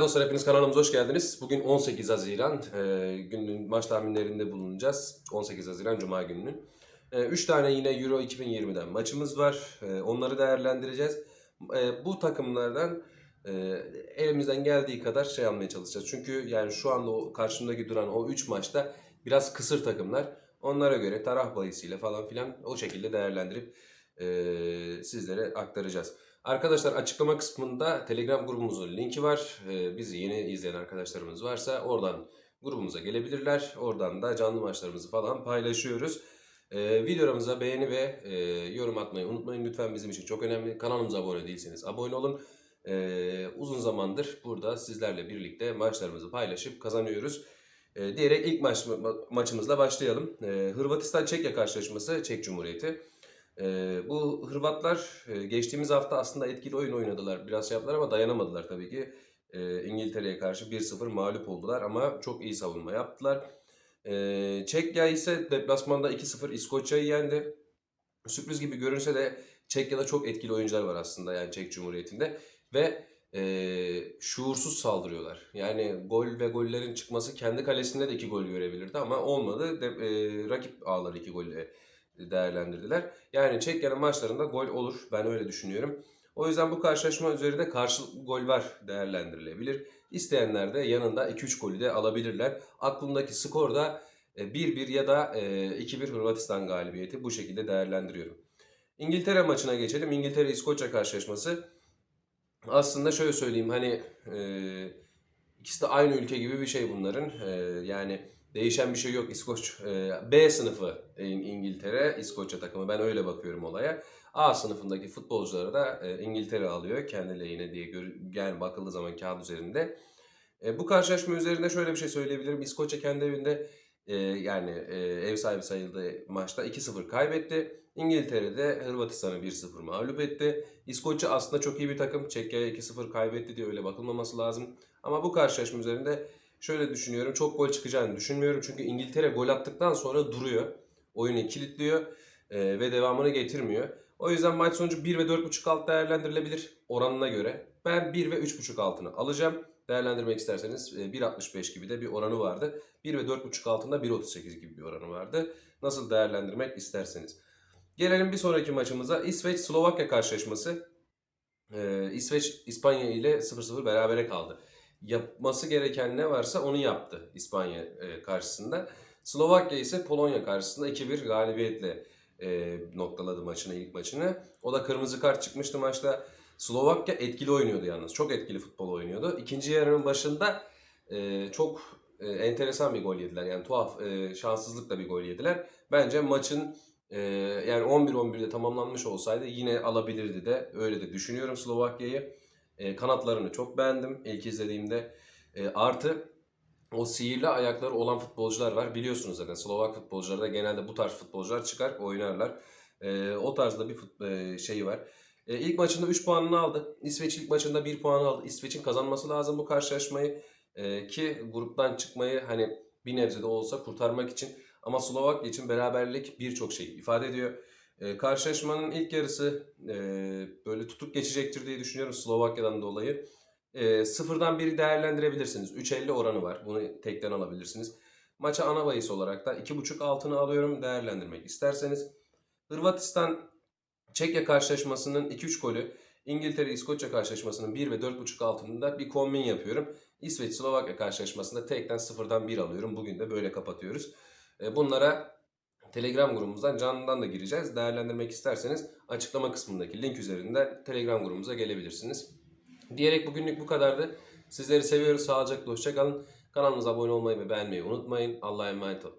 Dostlar hepiniz kanalımıza hoş geldiniz. Bugün 18 Haziran. E, günün maç tahminlerinde bulunacağız. 18 Haziran Cuma gününün. 3 tane yine Euro 2020'den maçımız var. E, onları değerlendireceğiz. E, bu takımlardan e, elimizden geldiği kadar şey almaya çalışacağız. Çünkü yani şu anda o karşımdaki duran o 3 maçta biraz kısır takımlar. Onlara göre taraf bayısıyla falan filan o şekilde değerlendirip e, sizlere aktaracağız. Arkadaşlar açıklama kısmında Telegram grubumuzun linki var. Ee, bizi yeni izleyen arkadaşlarımız varsa oradan grubumuza gelebilirler. Oradan da canlı maçlarımızı falan paylaşıyoruz. Ee, videolarımıza beğeni ve e, yorum atmayı unutmayın. Lütfen bizim için çok önemli. Kanalımıza abone değilseniz abone olun. Ee, uzun zamandır burada sizlerle birlikte maçlarımızı paylaşıp kazanıyoruz. Ee, diyerek ilk maç, ma- maçımızla başlayalım. Ee, Hırvatistan-Çekya karşılaşması Çek Cumhuriyeti. Ee, bu Hırvatlar e, geçtiğimiz hafta aslında etkili oyun oynadılar. Biraz şey yaptılar ama dayanamadılar tabii ki. Ee, İngiltere'ye karşı 1-0 mağlup oldular ama çok iyi savunma yaptılar. Ee, Çekya ise deplasmanda 2-0 İskoçya'yı yendi. Sürpriz gibi görünse de Çekya'da çok etkili oyuncular var aslında yani Çek Cumhuriyeti'nde. Ve e, şuursuz saldırıyorlar. Yani gol ve gollerin çıkması kendi kalesinde de iki gol görebilirdi ama olmadı. De, e, rakip ağları iki golle değerlendirdiler. Yani Çekya'nın maçlarında gol olur. Ben öyle düşünüyorum. O yüzden bu karşılaşma üzerinde karşılıklı gol var değerlendirilebilir. İsteyenler de yanında 2-3 golü de alabilirler. Aklımdaki skor da e, 1-1 ya da e, 2-1 Hırvatistan galibiyeti bu şekilde değerlendiriyorum. İngiltere maçına geçelim. İngiltere-İskoçya karşılaşması. Aslında şöyle söyleyeyim hani e, ikisi de aynı ülke gibi bir şey bunların. E, yani değişen bir şey yok. İskoç e, B sınıfı İng- İngiltere, İskoçya takımı. Ben öyle bakıyorum olaya. A sınıfındaki futbolcuları da e, İngiltere alıyor kendi lehine diye yani bakıldığı zaman kağıt üzerinde. E, bu karşılaşma üzerinde şöyle bir şey söyleyebilirim. İskoçya kendi evinde yani ev sahibi sayıldığı maçta 2-0 kaybetti. İngiltere'de Hırvatistan'ı 1-0 mağlup etti. İskoçya aslında çok iyi bir takım. Çekya'ya 2-0 kaybetti diye öyle bakılmaması lazım. Ama bu karşılaşma üzerinde şöyle düşünüyorum. Çok gol çıkacağını düşünmüyorum. Çünkü İngiltere gol attıktan sonra duruyor. Oyunu kilitliyor e, ve devamını getirmiyor. O yüzden maç sonucu 1 ve 4.5 alt değerlendirilebilir oranına göre. Ben 1 ve 3.5 altını alacağım. Değerlendirmek isterseniz e, 1.65 gibi de bir oranı vardı. 1 ve 4.5 altında 1.38 gibi bir oranı vardı. Nasıl değerlendirmek isterseniz. Gelelim bir sonraki maçımıza. İsveç-Slovakya karşılaşması. Ee, İsveç İspanya ile 0-0 berabere kaldı. Yapması gereken ne varsa onu yaptı İspanya e, karşısında. Slovakya ise Polonya karşısında 2-1 galibiyetle e, noktaladı maçını ilk maçını. O da kırmızı kart çıkmıştı maçta. Slovakya etkili oynuyordu yalnız. Çok etkili futbol oynuyordu. İkinci yarının başında e, çok enteresan bir gol yediler. Yani tuhaf, şanssızlıkla bir gol yediler. Bence maçın yani 11-11'de tamamlanmış olsaydı yine alabilirdi de. Öyle de düşünüyorum Slovakya'yı. E, kanatlarını çok beğendim ilk izlediğimde. E, artı o sihirli ayakları olan futbolcular var. Biliyorsunuz zaten Slovak futbolcularda genelde bu tarz futbolcular çıkar, oynarlar. E, o tarzda bir fut, e, şey var. E, ilk maçında 3 puanını aldı. İsveç ilk maçında 1 puan aldı. İsveç'in kazanması lazım bu karşılaşmayı. E, ki gruptan çıkmayı hani bir nebze de olsa kurtarmak için. Ama Slovakya için beraberlik birçok şey ifade ediyor. E, karşılaşmanın ilk yarısı e, böyle tutup geçecektir diye düşünüyorum Slovakya'dan dolayı. E, sıfırdan biri değerlendirebilirsiniz. 3.50 oranı var. Bunu tekten alabilirsiniz. Maça ana bahis olarak da 2.5 altını alıyorum değerlendirmek isterseniz. Hırvatistan Çekya karşılaşmasının 2-3 golü, İngiltere İskoçya karşılaşmasının 1 ve 4.5 altında bir kombin yapıyorum. İsveç Slovakya karşılaşmasında tekten sıfırdan 1 alıyorum. Bugün de böyle kapatıyoruz. E, Bunlara Telegram grubumuzdan canlıdan da gireceğiz. Değerlendirmek isterseniz açıklama kısmındaki link üzerinden Telegram grubumuza gelebilirsiniz. Diyerek bugünlük bu kadardı. Sizleri seviyoruz. Sağlıcakla hoşçakalın. Kanalımıza abone olmayı ve beğenmeyi unutmayın. Allah'a emanet olun.